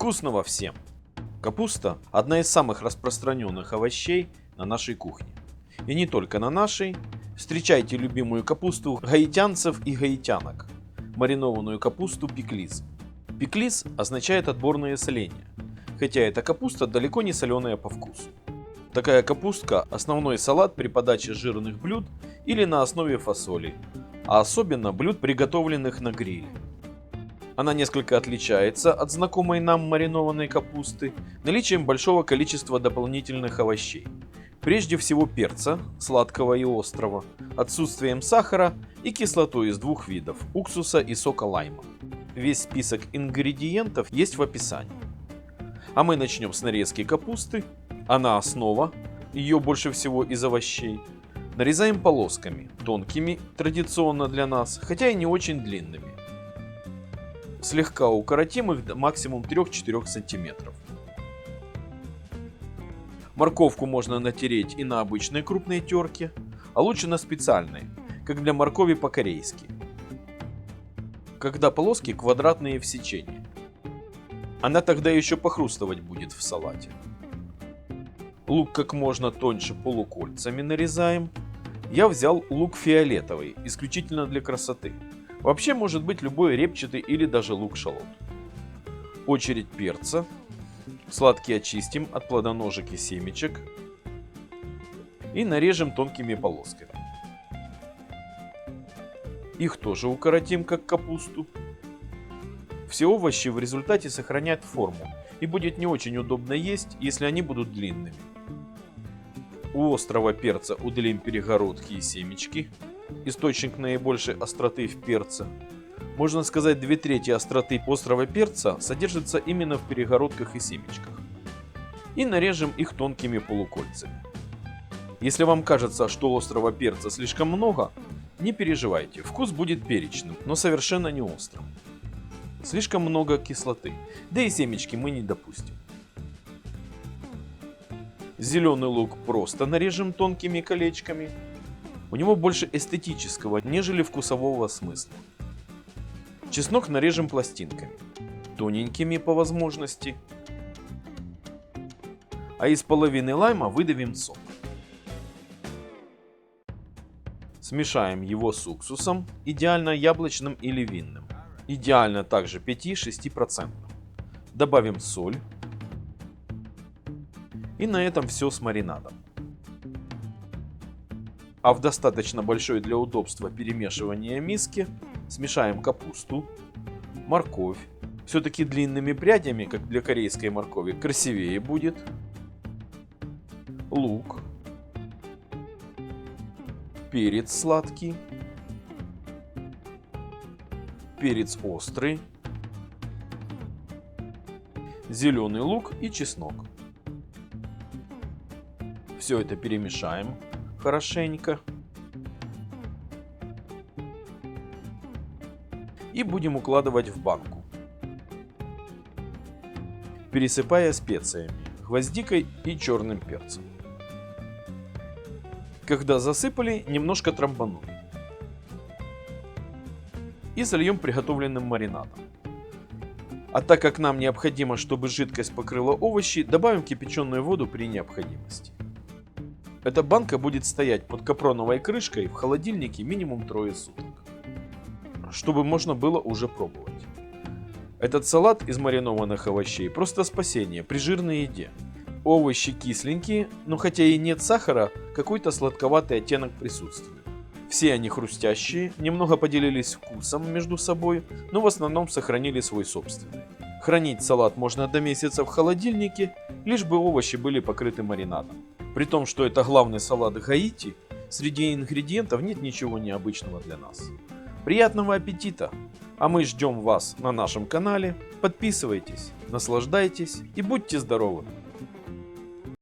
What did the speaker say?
Вкусного всем! Капуста – одна из самых распространенных овощей на нашей кухне. И не только на нашей. Встречайте любимую капусту гаитянцев и гаитянок – маринованную капусту пеклиз. Пеклиз означает отборное соление, хотя эта капуста далеко не соленая по вкусу. Такая капустка – основной салат при подаче жирных блюд или на основе фасоли, а особенно блюд, приготовленных на гриле. Она несколько отличается от знакомой нам маринованной капусты наличием большого количества дополнительных овощей. Прежде всего перца, сладкого и острого, отсутствием сахара и кислотой из двух видов – уксуса и сока лайма. Весь список ингредиентов есть в описании. А мы начнем с нарезки капусты. Она основа, ее больше всего из овощей. Нарезаем полосками, тонкими, традиционно для нас, хотя и не очень длинными слегка укоротим их до максимум 3-4 см. Морковку можно натереть и на обычной крупной терке, а лучше на специальной, как для моркови по-корейски. Когда полоски квадратные в сечении. Она тогда еще похрустывать будет в салате. Лук как можно тоньше полукольцами нарезаем. Я взял лук фиолетовый, исключительно для красоты. Вообще может быть любой репчатый или даже лук-шалот. Очередь перца. Сладкий очистим от плодоножек и семечек. И нарежем тонкими полосками. Их тоже укоротим, как капусту. Все овощи в результате сохраняют форму и будет не очень удобно есть, если они будут длинными. У острого перца удалим перегородки и семечки источник наибольшей остроты в перце. Можно сказать, две трети остроты острого перца содержится именно в перегородках и семечках. И нарежем их тонкими полукольцами. Если вам кажется, что острого перца слишком много, не переживайте, вкус будет перечным, но совершенно не острым. Слишком много кислоты, да и семечки мы не допустим. Зеленый лук просто нарежем тонкими колечками, у него больше эстетического, нежели вкусового смысла. Чеснок нарежем пластинками, тоненькими по возможности, а из половины лайма выдавим сок. Смешаем его с уксусом, идеально яблочным или винным. Идеально также 5-6%. Добавим соль. И на этом все с маринадом а в достаточно большой для удобства перемешивания миске смешаем капусту, морковь, все-таки длинными прядями, как для корейской моркови, красивее будет, лук, перец сладкий, перец острый, зеленый лук и чеснок. Все это перемешаем хорошенько. И будем укладывать в банку. Пересыпая специями, гвоздикой и черным перцем. Когда засыпали, немножко трамбанули. И зальем приготовленным маринадом. А так как нам необходимо, чтобы жидкость покрыла овощи, добавим кипяченую воду при необходимости. Эта банка будет стоять под капроновой крышкой в холодильнике минимум трое суток, чтобы можно было уже пробовать. Этот салат из маринованных овощей просто спасение при жирной еде. Овощи кисленькие, но хотя и нет сахара, какой-то сладковатый оттенок присутствует. Все они хрустящие, немного поделились вкусом между собой, но в основном сохранили свой собственный. Хранить салат можно до месяца в холодильнике, лишь бы овощи были покрыты маринадом. При том, что это главный салат Гаити, среди ингредиентов нет ничего необычного для нас. Приятного аппетита! А мы ждем вас на нашем канале. Подписывайтесь, наслаждайтесь и будьте здоровы!